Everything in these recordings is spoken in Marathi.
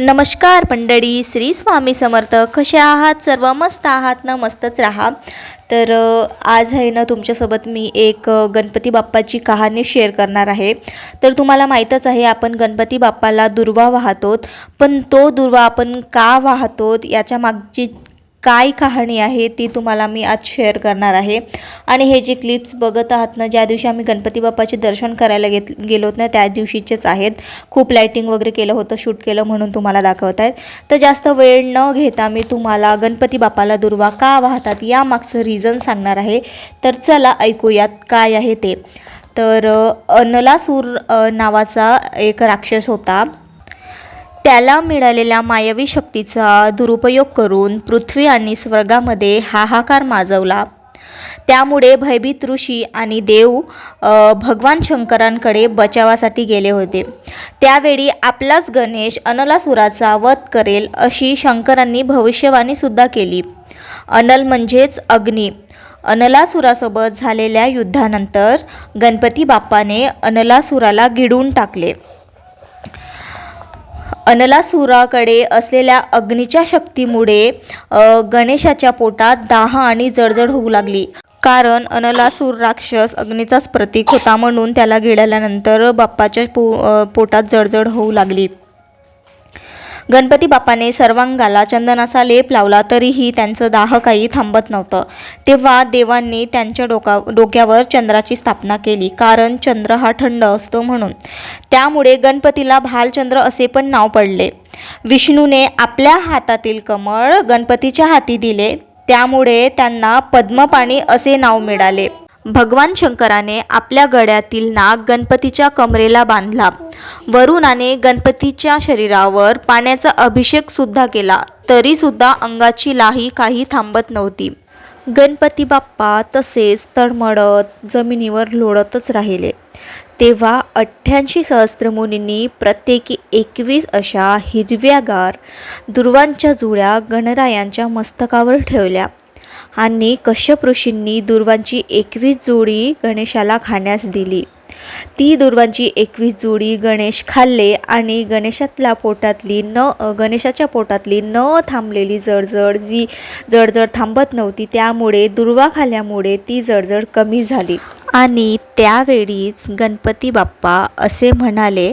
नमस्कार मंडळी श्री स्वामी समर्थ. कसे आहात सर्व? मस्त आहात ना? मस्तच राहा. तर आज आहे ना तुमच्यासोबत मी एक गणपती बाप्पाची कहाणी शेअर करणार आहे. तर तुम्हाला माहीतच आहे आपण गणपती बाप्पाला दुर्वा वाहतो पण तो दुर्वा आपण का वाहतो याच्या मागची काय कहाणी आहे ती तुम्हाला मी आज शेअर करणार आहे. आणि हे जे क्लिप्स बघत आहात ना ज्या दिवशी आम्ही गणपती बाप्पाचे दर्शन करायला घेत गेलो ना त्या दिवशीचेच आहेत. खूप लाईटिंग वगैरे केलं होतं शूट केलं म्हणून तुम्हाला दाखवत आहेत. तर जास्त वेळ न घेता मी तुम्हाला गणपती बाप्पाला दुर्वा का वाहतात यामागचं रिझन सांगणार आहे. तर चला ऐकूयात काय आहे ते. तर अनलासूर नावाचा एक राक्षस होता. त्याला मिळालेल्या मायावी शक्तीचा दुरुपयोग करून पृथ्वी आणि स्वर्गामध्ये हाहाकार माजवला. त्यामुळे भयभीत ऋषी आणि देव भगवान शंकरांकडे बचावासाठी गेले होते. त्यावेळी आपलाच गणेश अनलासुराचा वध करेल अशी शंकरांनी भविष्यवाणीसुद्धा केली. अनल म्हणजेच अग्नी. अनलासुरासोबत झालेल्या युद्धानंतर गणपती बाप्पाने अनलासुराला गिळून टाकले. अनलासुराकडे असलेल्या अग्नीच्या शक्तीमुळे गणेशाच्या पोटात दाह आणि जळजळ होऊ लागली. कारण अनलासूर राक्षस अग्नीचाच प्रतीक होता म्हणून त्याला गिळल्यानंतर बाप्पाच्या पो पोटात जळजळ होऊ लागली. गणपती बाप्पाने सर्वांगाला चंदनाचा लेप लावला तरीही त्यांचं दाह काही थांबत नव्हतं. तेव्हा देवांनी त्यांच्या डोका डोक्यावर चंद्राची स्थापना केली कारण चंद्र हा थंड असतो म्हणून. त्यामुळे गणपतीला भालचंद्र असे पण नाव पडले. विष्णूने आपल्या हातातील कमळ गणपतीच्या हाती दिले त्यामुळे त्यांना पद्मपाणी असे नाव मिळाले. भगवान शंकराने आपल्या गळ्यातील नाग गणपतीच्या कमरेला बांधला. वरुणाने गणपतीच्या शरीरावर पाण्याचा अभिषेक सुद्धा केला. तरी सुद्धा अंगाची लाही काही थांबत नव्हती. गणपती बाप्पा तसेच तळमळत जमिनीवर लोळतच राहिले. तेव्हा अठ्ठ्याऐंशी सहस्त्रमुनींनी प्रत्येकी एकवीस अशा हिरव्यागार दुर्वांच्या जुळ्या गणरायांच्या मस्तकावर ठेवल्या. आणि कश्यप ऋषींनी दुर्वांची एकवीस जोडी गणेशाला खाण्यास दिली. ती दुर्वांची एकवीस जोडी गणेश खाल्ले आणि गणेशातल्या पोटातली न गणेशाच्या पोटातली न थांबलेली जळजळ जी जळजळ थांबत नव्हती त्यामुळे दुर्वा खाल्ल्यामुळे ती जळजळ कमी झाली. आणि त्यावेळीच गणपती बाप्पा असे म्हणाले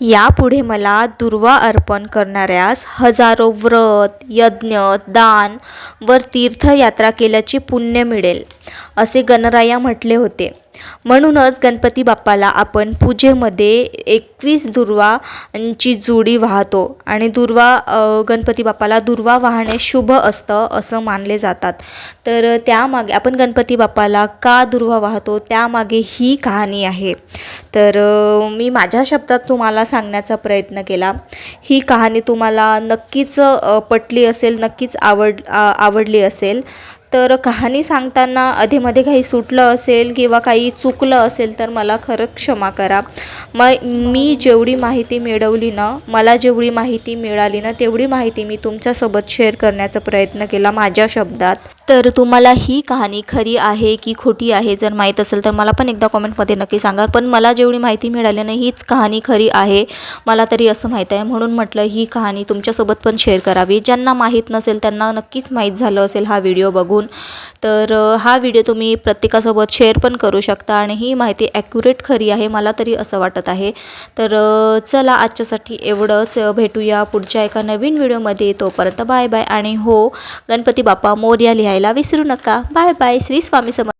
यापुढे मला दुर्वा अर्पण करणाऱ्यास हजारो व्रत यज्ञ दान वर तीर्थयात्रा केल्याचे पुण्य मिळेल असे गणराया म्हटले होते. म्हणूनच गणपती बाप्पाला आपण पूजेमध्ये एकवीस दुर्वांची जोडी वाहतो आणि दुर्वा गणपती बाप्पाला दुर्वा वाहणे शुभ असतं असं मानले जातात. तर त्यामागे आपण गणपती बाप्पाला का दुर्वा वाहतो त्यामागे ही कहाणी आहे. तर मी माझ्या शब्दात तुम्हाला सांगण्याचा प्रयत्न केला. ही कहाणी तुम्हाला नक्कीच पटली असेल नक्कीच आवड आवडली असेल. तर कहाणी सांगताना अधेमध्ये काही सुटलं असेल किंवा काही चुकलं असेल तर मला खरं क्षमा करा. मग मी जेवढी माहिती मिळवली ना मला जेवढी माहिती मिळाली ना तेवढी माहिती मी तुमच्यासोबत शेअर करण्याचा प्रयत्न केला माझ्या शब्दात. तर तुम्हाला ही कहाणी खरी आहे की खोटी आहे? जर माहीत असेल तर मला पण एकदा कॉमेंटमध्ये नक्की सांगा. पण मला जेवढी माहिती मिळाली ना हीच कहाणी खरी आहे. मला तरी असं माहीत आहे. म्हणून म्हटलं ही कहाणी तुमच्यासोबत पण शेअर करावी. ज्यांना माहीत नसेल त्यांना नक्कीच माहीत झालं असेल हा व्हिडिओ बघून. तर हा व्हिडिओ तुम्ही प्रत्येकासोबत शेअर पण करू शकता आणि ही माहिती ॲक्युरेट खरी आहे मला तरी असं वाटत आहे. तर चला आजच्यासाठी एवढंच. भेटूया पुढच्या एका नवीन व्हिडिओमध्ये. तोपर्यंत बाय बाय. आणि हो गणपती बाप्पा मोर्या लिहायला विसरू नका बाय बाय श्री स्वामी समर्थ